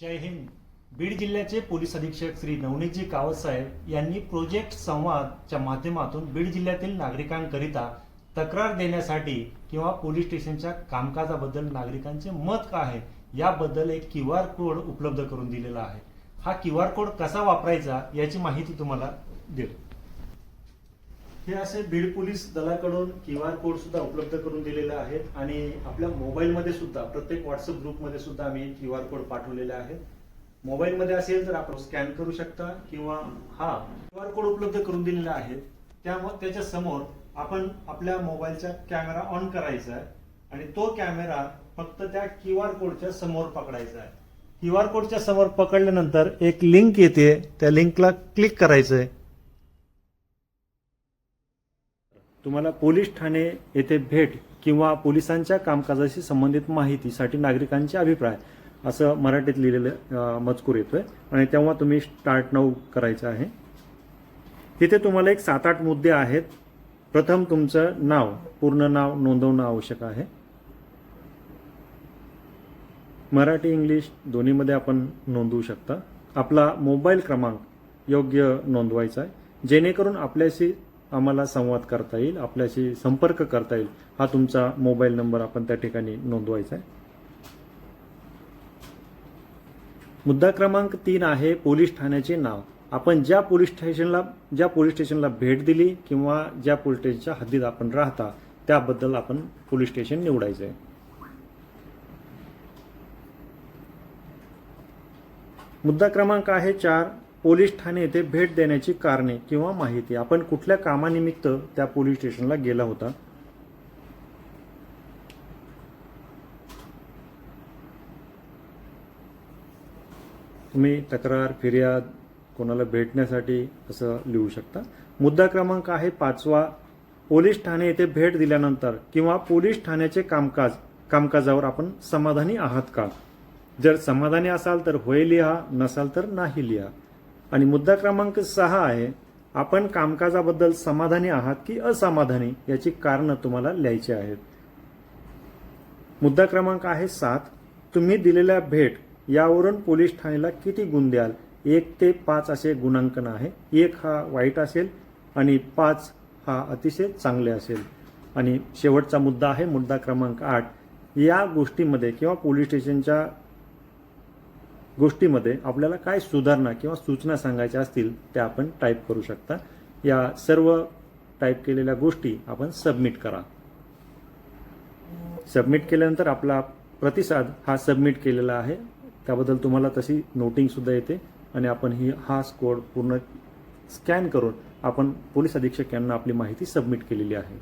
जय हिंद. बीड जिल्ह्याचे पोलीस अधीक्षक श्री नवनीतजी कावसाहेब यांनी प्रोजेक्ट संवादच्या माध्यमातून बीड जिल्ह्यातील नागरिकांकरिता तक्रार देण्यासाठी किंवा पोलीस स्टेशनच्या कामकाजाबद्दल नागरिकांचे मत काय आहे याबद्दल एक क्यू आर कोड उपलब्ध करून दिलेला आहे. हा क्यू आर कोड कसा वापरायचा याची माहिती तुम्हाला देतो. हे असे बीड पोलीस दलाकडून क्यू आर कोड सुद्धा उपलब्ध करून दिलेले आहेत आणि आपल्या मोबाईलमध्ये सुद्धा प्रत्येक व्हॉट्सअप ग्रुपमध्ये सुद्धा आम्ही क्यू आर कोड पाठवलेले आहेत. मोबाईलमध्ये असेल तर आपण स्कॅन करू शकता किंवा हा क्यू आर कोड उपलब्ध करून दिलेला आहे. त्यामुळे त्याच्यासमोर आपण आपल्या मोबाईलचा कॅमेरा ऑन करायचा आहे आणि तो कॅमेरा फक्त त्या क्यू आर कोडच्या समोर पकडायचा आहे. क्यू आर कोडच्या समोर पकडल्यानंतर एक लिंक येते त्या लिंकला क्लिक करायचं आहे तुम्हाला पोलीस ठाणे येथे भेट किंवा पोलिसांच्या कामकाजाशी संबंधित माहितीसाठी नागरिकांचे अभिप्राय असं मराठीत लिहिलेलं मजकूर येतोय. आणि तेव्हा तुम्ही स्टार्ट नाऊ करायचं आहे. तिथे तुम्हाला एक सात आठ मुद्दे आहेत. प्रथम तुमचं नाव पूर्ण नाव नोंदवणं आवश्यक आहे. मराठी इंग्लिश दोन्हीमध्ये आपण नोंदवू शकता. आपला मोबाईल क्रमांक योग्य नोंदवायचा आहे. जेणेकरून आपल्याशी आम्हाला संवाद करता येईल आपल्याशी संपर्क करता येईल. हा तुमचा मोबाईल नंबर आपण त्या ठिकाणी नोंदवायचा आहे. मुद्दा क्रमांक तीन आहे पोलीस ठाण्याचे नाव. आपण ज्या पोलीस स्टेशनला ज्या पोलीस स्टेशनला भेट दिली किंवा ज्या पोलीस स्टेशनच्या हद्दीत आपण राहता त्याबद्दल आपण पोलीस स्टेशन निवडायचं आहे मुद्दा क्रमांक आहे चार. पोलीस ठाणे येथे भेट देण्याची कारणे किंवा माहिती. आपण कुठल्या कामानिमित्त त्या पोलीस स्टेशनला गेला होता? तुम्ही तक्रार फिर्याद कोणाला भेटण्यासाठी असं लिहू शकता. मुद्दा क्रमांक आहे पाचवा. पोलीस ठाणे येथे भेट दिल्यानंतर किंवा पोलीस ठाण्याचे कामकाज कामकाजावर आपण समाधानी आहात का? जर समाधानी असाल तर होय लिहा नसाल तर नाही लिहा. आणि मुद्दा क्रमांक सहा आहे आपण कामकाजाबद्दल समाधानी आहात की असमाधानी याची कारणं तुम्हाला लिहायची आहेत. मुद्दा क्रमांक आहे सात. तुम्ही दिलेल्या भेट यावरून पोलीस ठाण्याला किती गुण द्याल? एक ते पाच असे गुणांकन आहे. एक हा वाईट असेल आणि पाच हा अतिशय चांगले असेल. आणि शेवटचा मुद्दा आहे मुद्दा क्रमांक आठ. या गोष्टीमध्ये किंवा पोलीस स्टेशनच्या गोष्टीमध्ये आपल्याला काय सुधारणा किंवा सूचना सांगायच्या असतील त्या आपण टाईप करू शकता. या सर्व टाईप केलेल्या गोष्टी आपण सबमिट करा. सबमिट केल्यानंतर आपला प्रतिसाद हा सबमिट केलेला आहे. त्याबद्दल तुम्हाला तशी नोटिंग सुद्धा येते आणि आपण ही हा स्कोड पूर्ण स्कॅन करून आपण पोलीस अधीक्षक यांना आपली माहिती सबमिट केलेली आहे.